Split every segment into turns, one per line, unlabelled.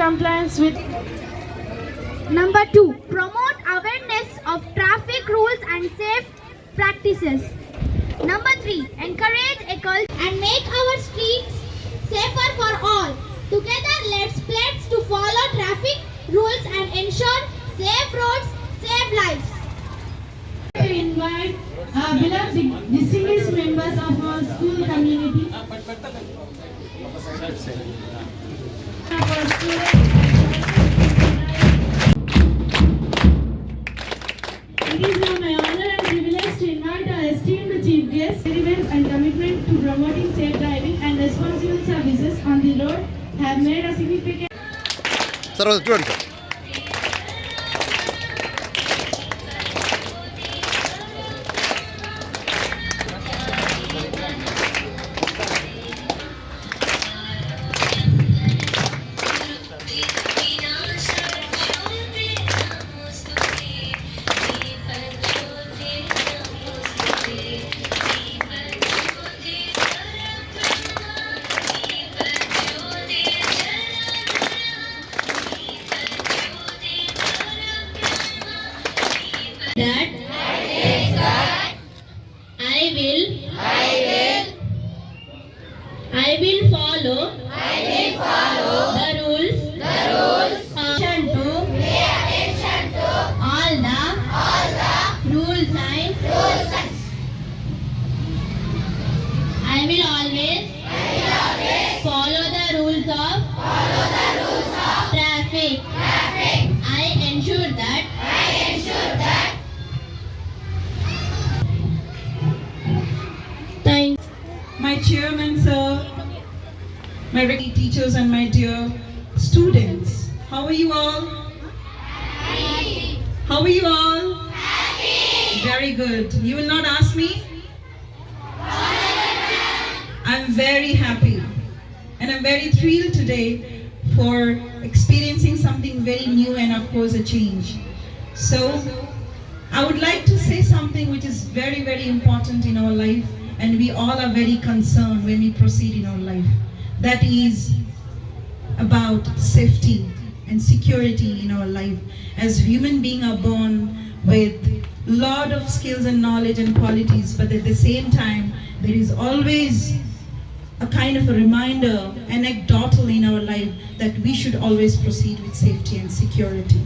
and non-compliance with
Number two, promote awareness of traffic rules and safe practices. Number three, encourage a culture and make our streets safer for all. Together, let's pledge to follow traffic rules and ensure safe roads, safe lives.
invite our beloved distinguished members of our school community. And privilege to invite our esteemed chief guest, events and commitment to promoting safe driving and responsible services on the road have made a significant
sir I
will. I will. I will follow. I will follow. The
my regular teachers, and my dear students. How are you all? Happy. How are you all? Happy. Very good. You will not ask me? I'm very happy and I'm very thrilled today for experiencing something very new and, of course, a change. So, I would like to say something which is very, very important in our life, and we all are very concerned when we proceed in our life. That is about safety and security in our life. As human beings are born with lot of skills and knowledge and qualities, but at the same time, there is always a kind of a reminder, anecdotal in our life, that we should always proceed with safety and security.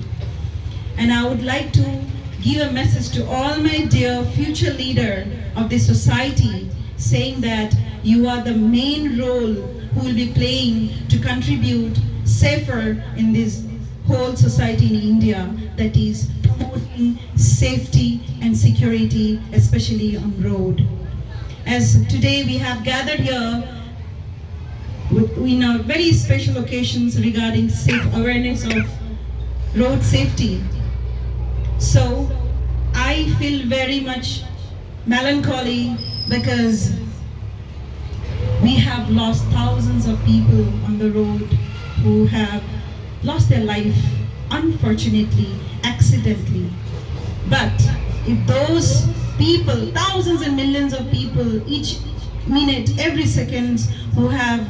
And I would like to give a message to all my dear future leader of this society, saying that you are the main role who will be playing to contribute safer in this whole society in India, that is promoting safety and security, especially on road. As today we have gathered here in our very special occasions regarding safe awareness of road safety. So I feel very much melancholy because we have lost thousands of people on the road who have lost their life unfortunately, accidentally. But if those people, thousands and millions of people each minute, every second who have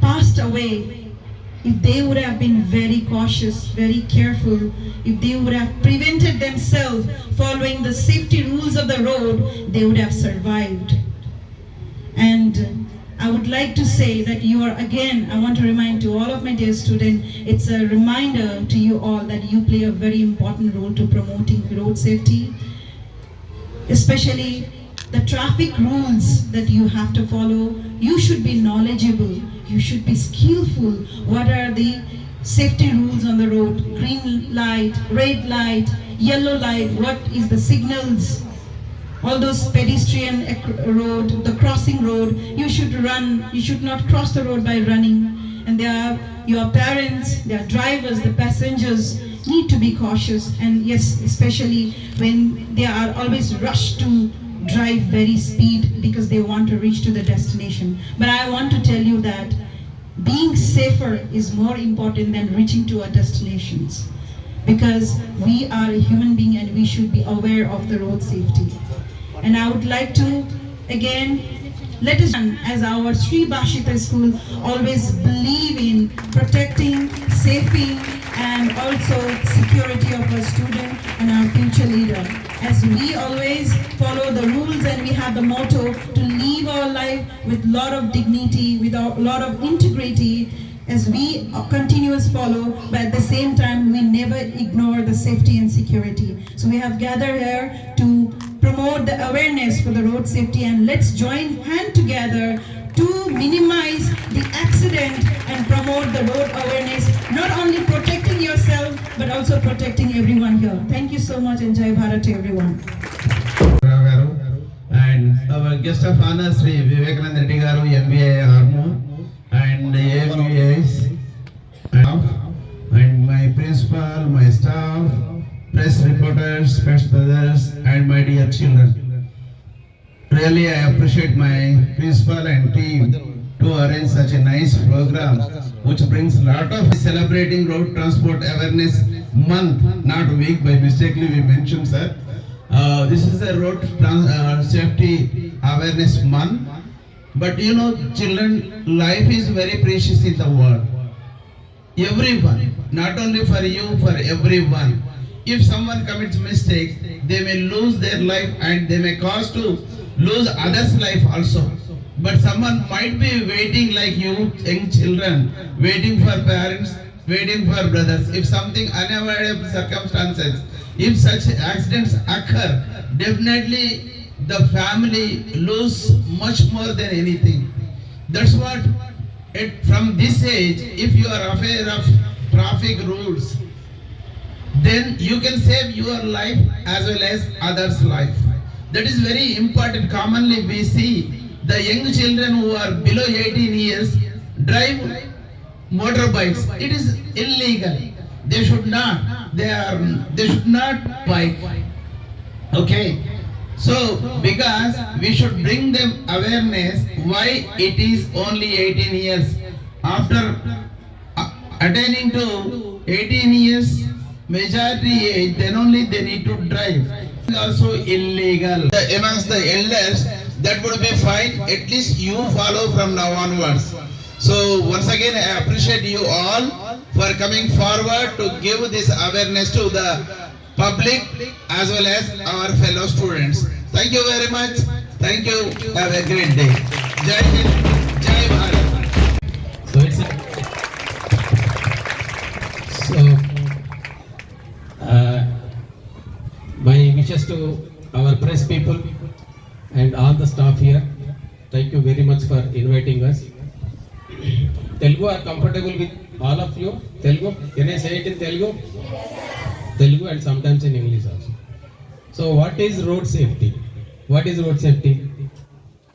passed away, if they would have been very cautious, very careful, if they would have prevented themselves following the safety rules of the road, they would have survived. And I would like to say that you are again, I want to remind to all of my dear students, it's a reminder to you all that you play a very important role to promoting road safety, especially the traffic rules that you have to follow. You should be knowledgeable, you should be skillful. What are the safety rules on the road? Green light, red light, yellow light, what is the signals? All those pedestrian road, the crossing road, you should run, you should not cross the road by running. And there are your parents, their drivers, the passengers need to be cautious. And yes, especially when they are always rushed to drive very speed because they want to reach to the destination. But I want to tell you that being safer is more important than reaching to our destinations because we are a human being and we should be aware of the road safety. And I would like to again Let us, as our Sri Bhashita school, always believe in protecting, safety, and also security of our student and our future leader. As we always follow the rules and we have the motto to live our life with lot of dignity, with a lot of integrity, as we continuous follow, but at the same time, we never ignore the safety and security. So we have gathered here to promote the awareness for the road safety and let's join hand together to minimize the accident and promote the road awareness, not only protecting yourself, but also protecting everyone here. Thank you so much and Jai Bharat to everyone.
And our guest of honor, Sri Vivekananda Reddy MBA Armo, and AMBAs, and my principal, my staff, press reporters, press brothers, and my dear children. Really, I appreciate my principal and team to arrange such a nice program, which brings lot of celebrating road transport awareness month, not week. By mistakenly we mentioned, sir. Uh, this is a road uh, safety awareness month. But you know, children, life is very precious in the world. Everyone, not only for you, for everyone if someone commits mistakes, they may lose their life and they may cause to lose others life also. But someone might be waiting like you young children waiting for parents waiting for brothers. If something unavoidable circumstances if such accidents occur definitely the family lose much more than anything. That's what it, from this age, if you are aware of traffic rules, then you can save your life as well as others' life. That is very important. Commonly, we see the young children who are below 18 years drive motorbikes. It is illegal. They should not. They are. They should not bike. Okay. So, because we should bring them awareness why it is only 18 years. After uh, attaining to 18 years majority age, then only they need to drive. Also illegal. The- Amongst the elders, that would be fine. At least you follow from now onwards. So once again, I appreciate you all for coming forward to give this awareness to the public as well as our fellow students. Thank you very much. Thank you. Have a great day. Jai Hind. Jai Bharat.
So it's a, so uh, wishes to our press people and all the staff here. Thank you very much for inviting us. Telugu are comfortable with all of you. Telugu, can I say it in Telugu? Telugu and sometimes in English also. So what is road safety? What is road safety?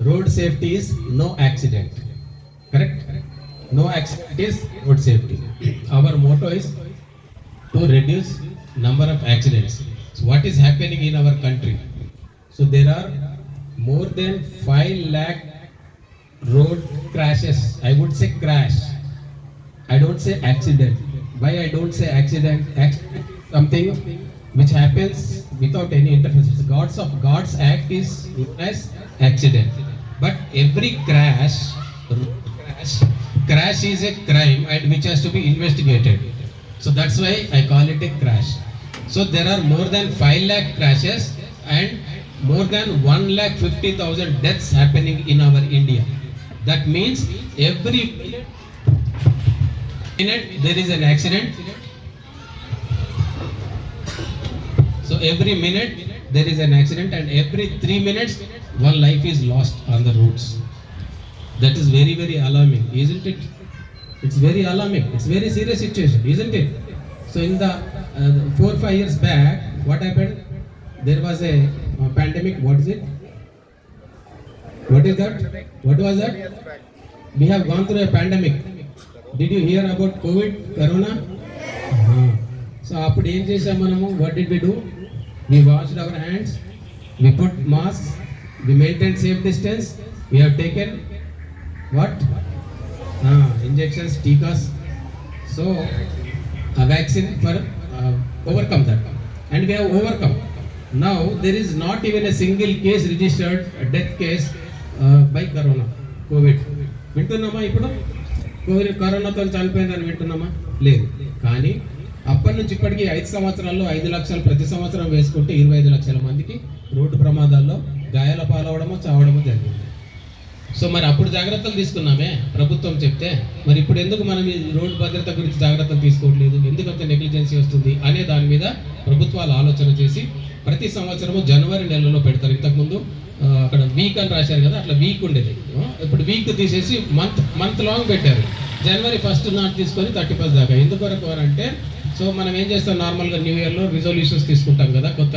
Road safety is no accident. Correct? No accident is road safety. Our motto is to reduce number of accidents. So what is happening in our country? So there are more than 5 lakh road crashes. I would say crash. I don't say accident. Why I don't say accident? Something which happens without any interference. God's of God's act is as accident. But every crash, crash, crash is a crime and which has to be investigated. So that's why I call it a crash. So there are more than 5 lakh crashes and more than 1 lakh 50,000 deaths happening in our India. That means every minute there is an accident. So every minute there is an accident and every 3 minutes one life is lost on the roads. That is very very alarming, isn't it? It's very alarming. It's very serious situation, isn't it? So in the uh, four five years back, what happened? There was a uh, pandemic. What is it? What is that? What was that? We have gone through a pandemic. Did you hear about COVID, Corona? So అప్పుడు ఏం చేసాం మనము what did we do we washed our hands we put mask we maintain safe distance we have taken what injections టీకాస్ so a vaccine for uh, overcome that. And we have overcome. Now there is not even a single case registered a death case by corona covid వింటున్నామా ఇప్పుడు? COVID కరోనాతో చనిపోయిందని వింటున్నామా? లేదు. కానీ అప్పటి నుంచి ఇప్పటికి ఐదు సంవత్సరాల్లో ఐదు లక్షలు ప్రతి సంవత్సరం వేసుకుంటే ఇరవై ఐదు లక్షల మందికి రోడ్డు ప్రమాదాల్లో గాయాల పాలవడమో చావడమో జరిగింది. సో మరి అప్పుడు జాగ్రత్తలు తీసుకున్నామే? ప్రభుత్వం చెప్తే మరి ఇప్పుడు ఎందుకు మనం ఈ రోడ్డు భద్రత గురించి జాగ్రత్తలు తీసుకోవట్లేదు? ఎందుకు అంత నెగ్లిజెన్సీ వస్తుంది? అనే దాని మీద ప్రభుత్వాలు ఆలోచన చేసి ప్రతి సంవత్సరము జనవరి నెలలో పెడతారు. ఇంతకుముందు అక్కడ వీక్ అని రాశారు కదా అట్లా వీక్ ఉండేది. ఇప్పుడు వీక్ తీసేసి మంత్ మంత్ లాంగ్ పెట్టారు. జనవరి ఫస్ట్ నాట్ తీసుకొని థర్టీ ఫస్ట్ దాకా. ఎందుకు వరకు అంటే సో మనం ఏం చేస్తాం? నార్మల్గా న్యూ ఇయర్లో రిజల్యూషన్స్ తీసుకుంటాం కదా కొత్త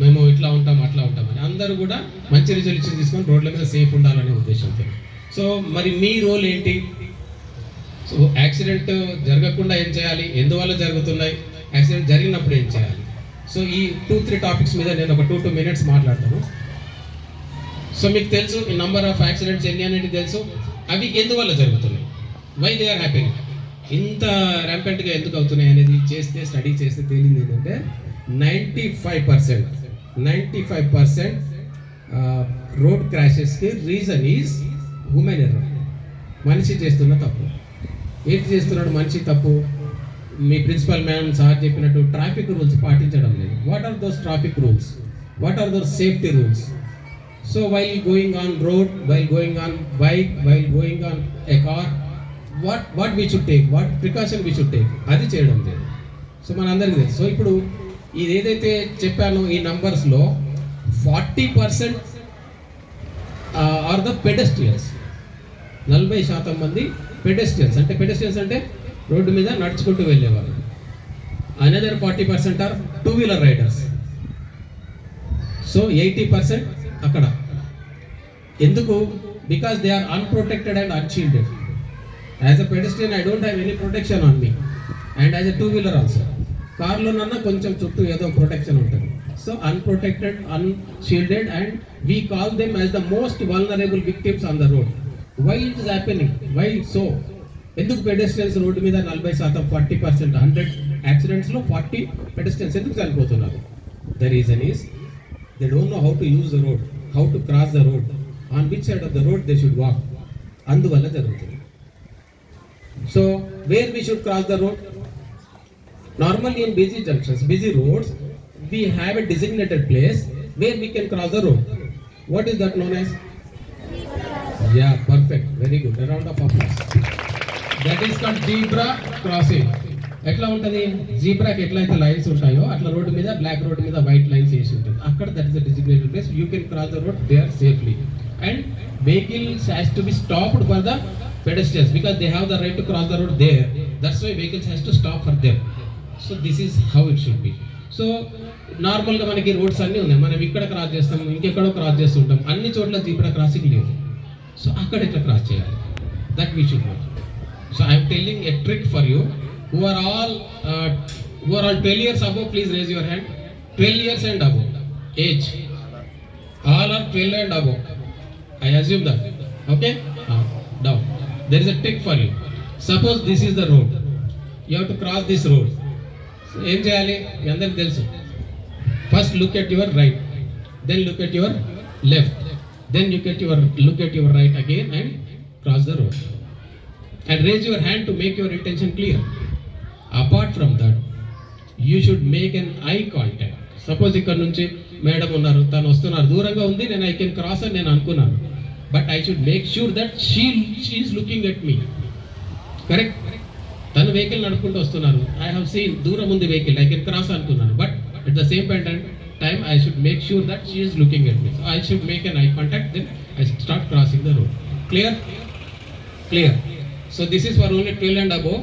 మేము ఇట్లా ఉంటాం అట్లా ఉంటామని అందరూ కూడా మంచి రిజల్యూషన్ తీసుకొని రోడ్ల మీద సేఫ్ ఉండాలనే ఉద్దేశంతో. సో మరి మీ రోల్ ఏంటి? సో యాక్సిడెంట్ జరగకుండా ఏం చేయాలి? ఎందువల్ల జరుగుతున్నాయి? యాక్సిడెంట్ జరిగినప్పుడు ఏం చేయాలి? సో ఈ టూ త్రీ టాపిక్స్ మీద నేను ఒక టూ టూ మినిట్స్ మాట్లాడతాను. సో మీకు తెలుసు ఈ నంబర్ ఆఫ్ యాక్సిడెంట్స్ ఎన్ని అనేది తెలుసు? అవి ఎందువల్ల జరుగుతున్నాయి? వై దే ఆర్ హ్యాపీ ఇంత ర్యాంపెంట్గా ఎందుకు అవుతున్నాయి అనేది చేస్తే స్టడీ చేస్తే తేలింది ఏంటంటే ninety five percent ninety five percent road క్రాషెస్కి reason is human error మనిషి చేస్తున్న తప్పు. ఏంటి చేస్తున్నాడు మనిషి తప్పు? మీ ప్రిన్సిపల్ మ్యామ్ సార్ చెప్పినట్టు ట్రాఫిక్ రూల్స్ పాటించడం లేదు. What are those traffic rules what are those safety rules so while going on road while going on bike while going on a car what what we should take what precaution we should take అది చేయడం లేదు. So మనందరికీ తెలుసు. So ఇప్పుడు ఇది ఏదైతే చెప్పానో ఈ నంబర్స్లో forty percent are the pedestrians నలభై శాతం మంది పెడెస్ట్రియన్స్ అంటే పెడెస్ట్రియన్స్ అంటే రోడ్డు మీద నడుచుకుంటూ వెళ్ళేవారు another forty percent are two wheeler riders so eighty percent అక్కడ. ఎందుకు? Because they are unprotected and unshielded as a pedestrian I don't have any protection on me and as a two wheeler also కార్లోనన్నా కొంచెం చుట్టూ ఏదో protection ఉంటుంది. So unprotected unshielded and we call them as the most vulnerable victims on the road why it is happening why so ఎందుకు pedestrians road మీద నలభై శాతం forty percent hundred యాక్సిడెంట్స్లో forty pedestrians ఎందుకు చనిపోతున్నారు? The reason is they don't know how to use the road how to cross the road on which side of the road they should walk అందువల్ల జరుగుతుంది. So where we should cross the road Normally in busy junctions, busy roads, we have a designated place where we can cross the road. What is that known as? Yeah, perfect. Very good. A round of applause. That is called zebra crossing. ఎట్లా ఉంటుంది జీబ్రాకి ఎట్లయితే lines ఉంటాయో అట్లా road మీద black road మీద white lines వేసి ఉంటుంది అక్కడ that is the designated place you can cross the road there safely and vehicles has to be stopped for the pedestrians because they have the right to cross the road there. That's why vehicles has to stop for them. So this is how it should be so నార్మల్గా మనకి roads అన్నీ ఉన్నాయి మనం ఇక్కడ cross చేస్తాం ఇంకెక్కడో cross చేస్తుంటాం అన్ని చోట్ల జీబ్రా క్రాసింగ్ లేదు సో అక్కడ ఎట్లా క్రాస్ చేయాలి that we should know so I'm telling a trick for you who are all who are all twelve years above please raise your hand twelve years and above age all are twelve and above I assume that. Okay? Uh, down. There is a trick for you. Suppose this is the road. You have to cross this road. ఏం చేయాలి? మీ అందరికి తెలుసు. First look at your right then look at your left then look at your look at your right again and cross the road and raise your hand to make your intention clear apart from that you should make an eye contact suppose ఇక్కడ నుంచి madam ఉన్నారు తను వస్తున్నారు. దూరంగా ఉంది నేను I can cross అని నేను అనుకున్నాను. But I should make sure that she she's looking at me correct vehicle నడుపుకుంటూ వస్తున్నారు. ఐ హావ్ సీన్ దూరం ఉంది వెహికల్ ఐ కెన్ క్రాస్ అనుకున్నాను. But at the same point and time I should make sure that she's looking at me I should make an eye contact then I start crossing the road clear clear so this is for only twelve and above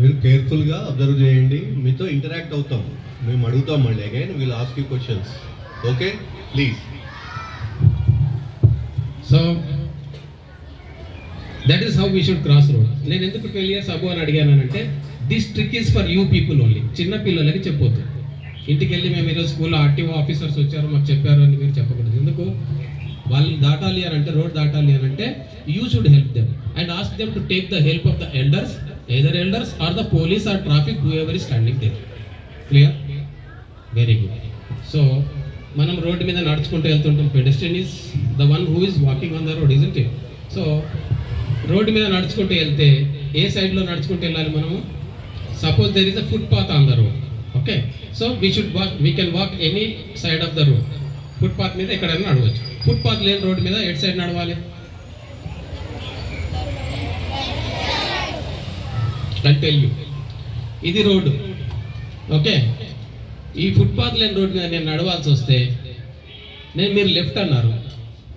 మీరు కేర్ఫుల్గా observe చేయండి. మీతో interact అవుతాం. మేము అడుగుతాం మళ్ళీ. Again we'll ask you questions okay please
so that is how we should cross road నేను ఎందుకు ట్వెల్వ్ ఇయర్స్ అబో అని అడిగానంటే this trick is for you people only చిన్న పిల్లలకి చెప్పొద్దు. ఇంటికి వెళ్ళి మేము ఈరోజు స్కూల్లో ఆర్టీఓ ఆఫీసర్స్ వచ్చారు మాకు చెప్పారు అని మీరు చెప్పకూడదు. ఎందుకు? వాళ్ళు దాటాలి అని అంటే రోడ్ దాటాలి అని అంటే you should help them and ask them to take the help of the elders either elders or the police or traffic whoever standing there clear very good so మనం రోడ్డు మీద నడుచుకుంటూ వెళ్తుంటాం. Pedestrian is the one who is walking on the road isn't it so road మీద నడుచుకుంటూ వెళ్తే ఏ సైడ్లో నడుచుకుంటూ వెళ్ళాలి మనము? Suppose there is a footpath on the road okay so we should walk we can walk any side of the road footpath మీద ఎక్కడైనా నడవచ్చు. ఫుట్ పాత్ లేని రోడ్డు మీద ఎటు సైడ్ నడవాలి? ఐ టెల్ యూ ఇది రోడ్డు ఓకే ఈ footpath లేని రోడ్డు మీద నేను నడవాల్సి వస్తే నేను మీరు లెఫ్ట్ అన్నారు.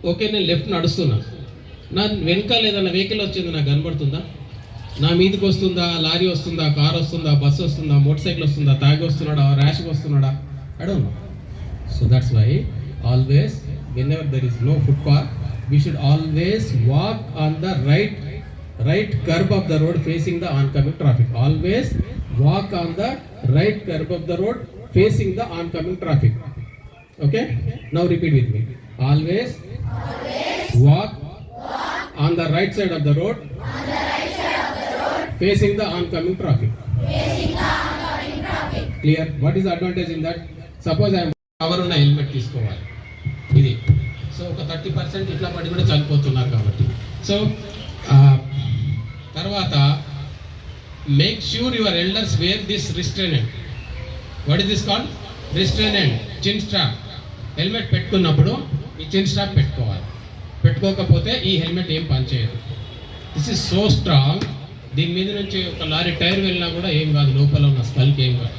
ఓకే నేను లెఫ్ట్ నడుస్తున్నాను నా వెనకాల ఏదైనా వెహికల్ వచ్చింది నాకు కనబడుతుందా? నా మీదకి వస్తుందా? లారీ వస్తుందా? కార్ వస్తుందా? బస్సు వస్తుందా? మోటార్ సైకిల్ వస్తుందా? తాగి వస్తున్నాడా? ర్యాష్కి వస్తున్నాడా? అడం so that's why always whenever there is no footpath we should always walk on the right right kerb of the road facing the oncoming traffic always walk on the right kerb of the road facing the oncoming traffic okay now repeat with me always walk on the right side of the road, facing the oncoming traffic. Clear? What is the advantage in that? Suppose I am cover ఉన్న helmet తీసుకోవాలి. ఇది. So ఒక thirty percent ఇట్లా పడి కూడా చనిపోతున్నారు కాబట్టి. So తర్వాత make sure your elders wear this restraint what is this call restraint chin strap helmet పెట్టుకున్నప్పుడు ఈ చిన్ స్ట్రాప్ పెట్టుకోవాలి. పెట్టుకోకపోతే ఈ హెల్మెట్ ఏం పనిచేయదు. దిస్ ఇస్ సో స్ట్రాంగ్ దీని మీద నుంచి ఒక లారీ టైర్ వెళ్ళినా కూడా ఏం కాదు. లోపల ఉన్న స్కల్కి ఏం కాదు.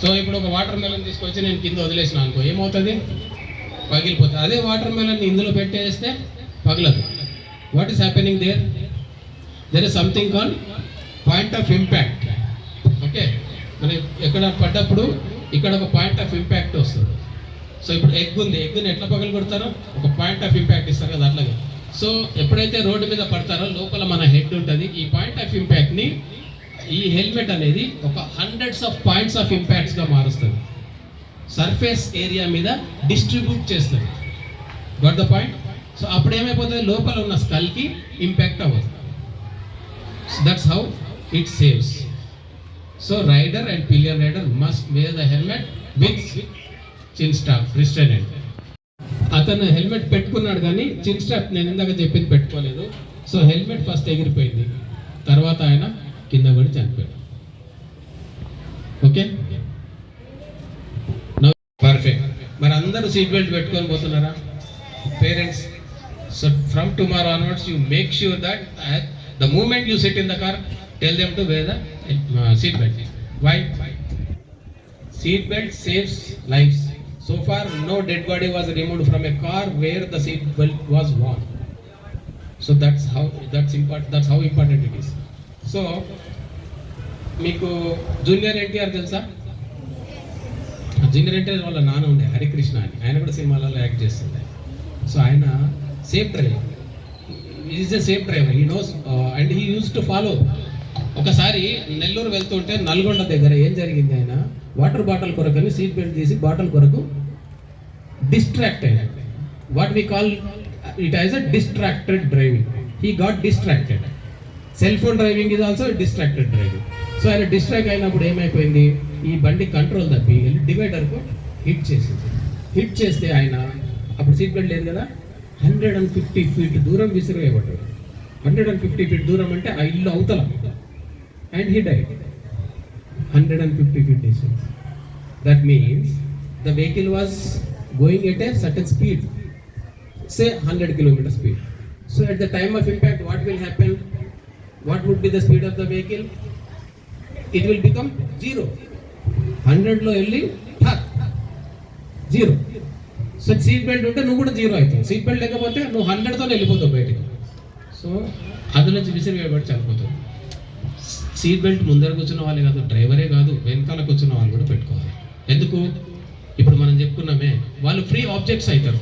సో ఇప్పుడు ఒక వాటర్ మెలన్ తీసుకొచ్చి నేను కింద వదిలేసిన అనుకో ఏమవుతుంది? పగిలిపోతుంది. అదే వాటర్ మెలన్ ఇందులో పెట్టేస్తే పగలదు. What is happening there there is something call point of impact okay మనం ఎక్కడ పడ్డప్పుడు ఇక్కడ ఒక పాయింట్ ఆఫ్ ఇంపాక్ట్ వస్తుంది. సో ఇప్పుడు ఎగ్ ఉంది. ఎగ్ని ఎట్లా పగలు కొడతారో ఒక పాయింట్ ఆఫ్ ఇంపాక్ట్ ఇస్తారు కదా అట్లాగే. సో ఎప్పుడైతే రోడ్డు మీద పడతారో లోపల మన హెడ్ ఉంటుంది. ఈ పాయింట్ ఆఫ్ ఇంపాక్ట్ని ఈ హెల్మెట్ అనేది ఒక హండ్రెడ్స్ ఆఫ్ పాయింట్స్ ఆఫ్ ఇంపాక్ట్స్గా మారుస్తుంది. సర్ఫేస్ ఏరియా మీద డిస్ట్రిబ్యూట్ చేస్తుంది. గట్ ద పాయింట్ సో అప్పుడు ఏమైపోతుంది? లోపల ఉన్న స్కల్కి ఇంపాక్ట్ అవ్వదు. That's how it saves so rider and pillion rider must wear the helmet with chin strap strap, అతను హెల్మెట్ పెట్టుకున్నాడు కానీ చిన్ స్టాప్ నేను ఇందాక చెప్పింది పెట్టుకోలేదు. సో హెల్మెట్ ఫస్ట్ ఎగిరిపోయింది. తర్వాత ఆయన కింద పడి చనిపోయాడు. ఓకే? పర్ఫెక్ట్ మరి అందరూ సీట్ బెల్ట్ పెట్టుకొని పోతున్నారా? Parents so from tomorrow onwards you make sure that the moment you sit in the car tell them to wear the seat belt why seat belt saves lives so far no dead body was removed from a car where the seat belt was worn. So that's how that's important that's how important it is so మీకు junior NTR తెలుసా? Junior NTR వాళ్ళ నాన్న ఉండే హరికృష్ణ అని. ఆయన కూడా సినిమాలలో act చేస్తుండే. సో ఆయన safe driver. Is the safe driver. He knows and he use to follow ఒకసారి నెల్లూరు వెళ్తుంటే నల్గొండ దగ్గర ఏం జరిగింది ఆయన? వాటర్ బాటిల్ కొరకని సీట్ బెల్ట్ తీసి బాటిల్ కొరకు డిస్ట్రాక్ట్ అయ్యాడు what we call it as a distracted driving he got distracted cell phone driving is also distracted driving so ఆయన డిస్ట్రాక్ట్ అయినప్పుడు ఏమైపోయింది? ఈ బండి కంట్రోల్ తప్పి డివైడర్కు హిట్ చేసింది. హిట్ చేస్తే ఆయన అప్పుడు సీట్ బెల్ట్ లేదు కదా? హండ్రెడ్ అండ్ ఫిఫ్టీ ఫీట్ దూరం విసిరేయబడ్డాడు. హండ్రెడ్ అండ్ ఫిఫ్టీ ఫీట్ దూరం అంటే ఆ ఇల్లు అవతల. అండ్ హిట్ అయ్యి hundred and fifty feet distance that means the vehicle was going at a certain speed say hundred kilometre speed so at the time of impact what will happen what would be the speed of the vehicle it will become zero హండ్రెడ్లో వెళ్ళి zero so seat belt ఉంటే నువ్వు కూడా zero అవుతావు. Seat belt లేకపోతే నువ్వు హండ్రెడ్తో వెళ్ళిపోతావు బయటికి. సో అది నుంచి విసిరి వేయబడి చనిపోతావు. సీట్ బెల్ట్ ముందర కూర్చున్న వాళ్ళే కాదు డ్రైవరే కాదు వెనకాల కూర్చున్న వాళ్ళు కూడా పెట్టుకోవాలి. ఎందుకు? ఇప్పుడు మనం చెప్పుకున్నామే వాళ్ళు ఫ్రీ ఆబ్జెక్ట్స్ అవుతారు.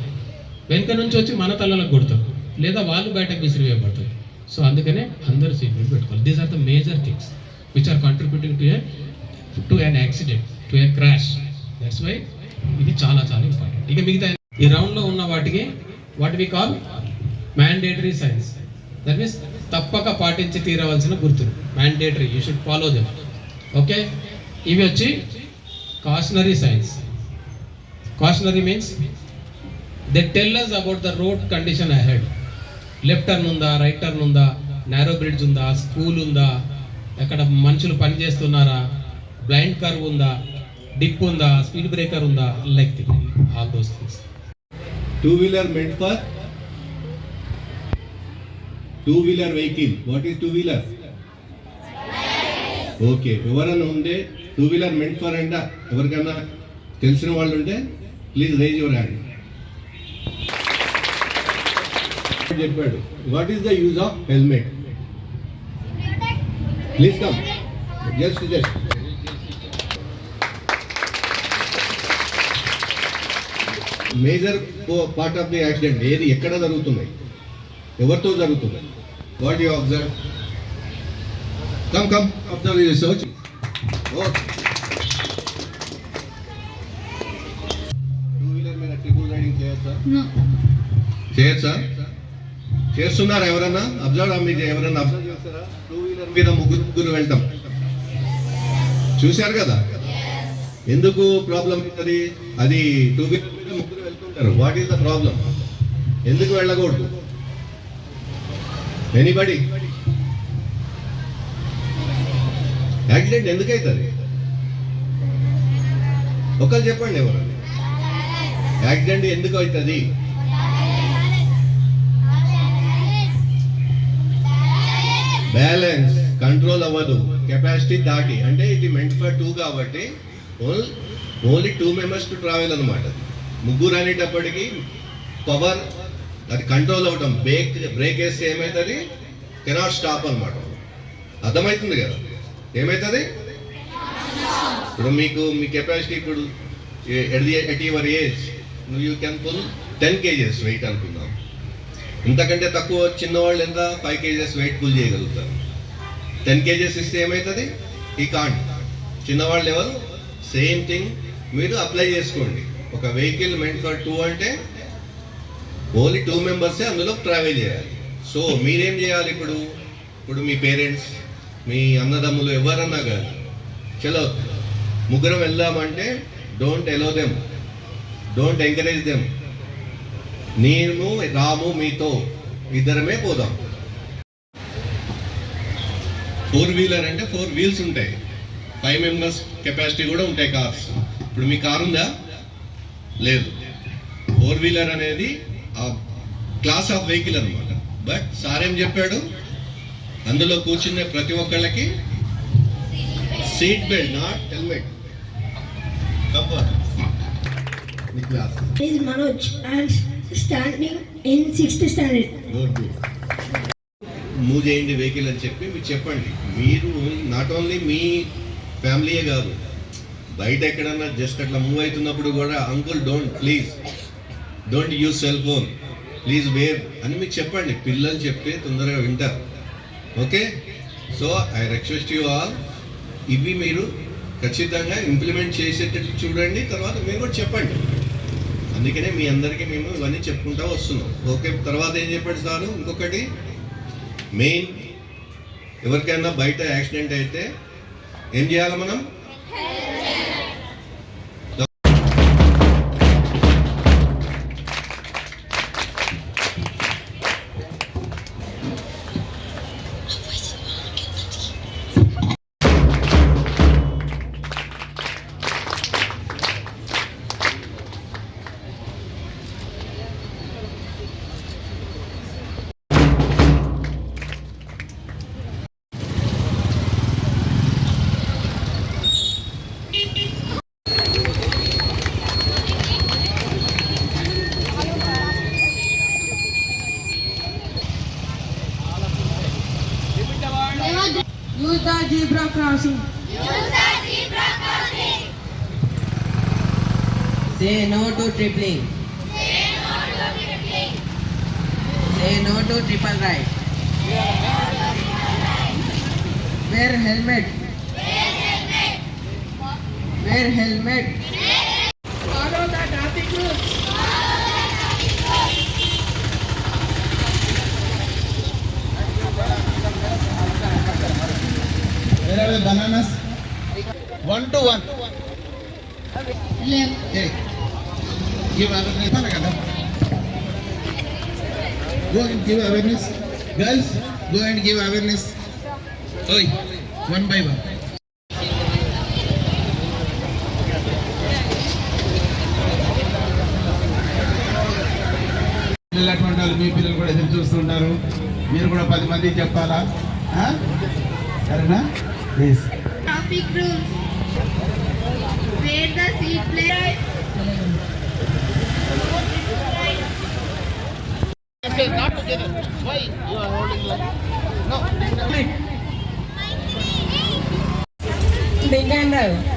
వెనుక నుంచి వచ్చి మన తలలకు కొడతారు. లేదా వాళ్ళు బయటకు విసిరివేయబడతారు. సో అందుకనే అందరూ సీట్ బెల్ట్ పెట్టుకోవాలి. These are the major things which are contributing to a to an accident to a crash that's why ఇది చాలా చాలా ఇంపార్టెంట్ ఇక మిగతా ఈ రౌండ్లో ఉన్న వాటికి what we call mandatory signs that means తప్పక పాటించి తీరవలసిన గుర్తులు. Mandatory you should follow them okay ఇవి వచ్చి cautionary signs cautionary means they tell us about the road condition ahead left turn ఉందా రైట్ టర్న్ ఉందా నేరో బ్రిడ్జ్ ఉందా school ఉందా ఎక్కడ మనుషులు పని చేస్తున్నారా బ్లైండ్ కర్వ్ ఉందా డిప్ ఉందా స్పీడ్ బ్రేకర్ ఉందా like all those things
two wheeler meant for two wheeler vehicle what is two wheeler okay ఎవరైనా ఉండే టూ వీలర్ మెంట్ ఫర్ అంట. ఎవరికైనా తెలిసిన వాళ్ళు ఉంటే ప్లీజ్ రేజ్ యువర్ హ్యాండ్ చెప్పాడు what is the use of helmet please come just just major part of the accident ఏది ఎక్కడ జరుగుతున్నాయి ఎవరితో జరుగుతున్నాయి what you observe come come observe research too చేయొచ్చా? చేస్తున్నారా ఎవరన్నా? అబ్జర్వ్ మీరు ఎవరన్నా అబ్జర్వ్ చేస్తారా? టూ వీలర్ మీద ముగ్గురు వెళ్తాం. చూశారు కదా? ఎందుకు ప్రాబ్లం అవుతుంది అది టూ వీలర్ మీద ముగ్గురు వెళ్తుంటారు. వాట్ ఈస్ ద ప్రాబ్లం ఎందుకు వెళ్ళకూడదు? ఎనీబడి యాక్సిడెంట్ ఎందుకు అవుతుంది ఒకరు చెప్పండి ఎవరు యాక్సిడెంట్ ఎందుకు అవుతుంది? బ్యాలెన్స్ కంట్రోల్ అవ్వదు. కెపాసిటీ దాటి. అంటే ఇది మెంట్ ఫర్ టూ కాబట్టి only only two members to travel అనమాట ముగ్గురు అనేటప్పటికి పవర్ అది కంట్రోల్ అవ్వటం. బ్రేక్ బ్రేక్ వేస్తే ఏమవుతుంది కెనాట్ స్టాప్ అనమాట అర్థమవుతుంది కదా? ఏమవుతుంది ఇప్పుడు మీకు మీ కెపాసిటీ ఇప్పుడు at the at your age you can pull ten kgs weight అనుకుందాం ఇంతకంటే తక్కువ చిన్నవాళ్ళు ఎంత? ఫైవ్ కేజెస్ వెయిట్ పుల్ చేయగలుగుతారు. టెన్ కేజెస్ ఇస్తే ఏమవుతుంది ఈ కాంట్ చిన్నవాళ్ళు ఎవరు? సేమ్ థింగ్ మీరు అప్లై చేసుకోండి. ఒక వెహికల్ మెంట్ ఫర్ టూ అంటే ఓన్లీ టూ మెంబర్సే అందులో ట్రావెల్ చేయాలి. సో మీరేం చేయాలి ఇప్పుడు? ఇప్పుడు మీ పేరెంట్స్ మీ అన్నదమ్ములు ఎవరన్నా కాదు చలో ముగ్గురం వెళ్దామంటే don't allow them don't encourage them నేను రాము మీతో ఇద్దరమే పోదాం. ఫోర్ వీలర్ అంటే ఫోర్ వీల్స్ ఉంటాయి. ఫైవ్ మెంబర్స్ కెపాసిటీ కూడా ఉంటాయి కార్స్ ఇప్పుడు మీ కార్ ఉందా? లేదు. ఫోర్ వీలర్ అనేది ఆ క్లాస్ ఆఫ్ వెహికల్ అనమాట బట్ సార్ ఏం చెప్పాడు? అందులో కూర్చునే ప్రతి ఒక్కళ్ళకి seat belt not helmet comfort
is Manoj. Am standing in sixth standard.
Move చేయండి వెహికల్ అని చెప్పి మీరు చెప్పండి. మీరు నాట్ ఓన్లీ మీ ఫ్యామిలీయే కాదు బయట ఎక్కడన్నా జస్ట్ అట్లా మూవ్ అవుతున్నప్పుడు కూడా uncle don't please don't use cell phone please wear అని మీకు చెప్పండి. పిల్లలు చెప్తే తొందరగా వింటారు. Okay so I request you all ఇవి మీరు ఖచ్చితంగా ఇంప్లిమెంట్ చేసేటట్టు చూడండి. తర్వాత మీరు కూడా చెప్పండి. అందుకనే మీ అందరికీ మేము ఇవన్నీ చెప్పుకుంటా వస్తున్నాం. ఓకే తర్వాత ఏం చెప్పాడు సారు? ఇంకొకటి మెయిన్ ఎవరికైనా బయట యాక్సిడెంట్ అయితే ఏం చేయాలి మనం? zebra crossing.
Use the zebra crossing.
Say no to tripling. Say no to tripling. Say no to triple ride. Say no to triple
ride. Wear helmet. Wear
helmet. Wear helmet. ఇరవై bananas one two one give awareness girls go and give awareness ఓయ్ one by one మీ పిల్లలు కూడా చూస్తుంటారు మీరు కూడా పది మంది చెప్పాలా? సరేనా? Please.
Traffic rules. Where the seat plate.
Not together. Why you are holding like no? Big handle.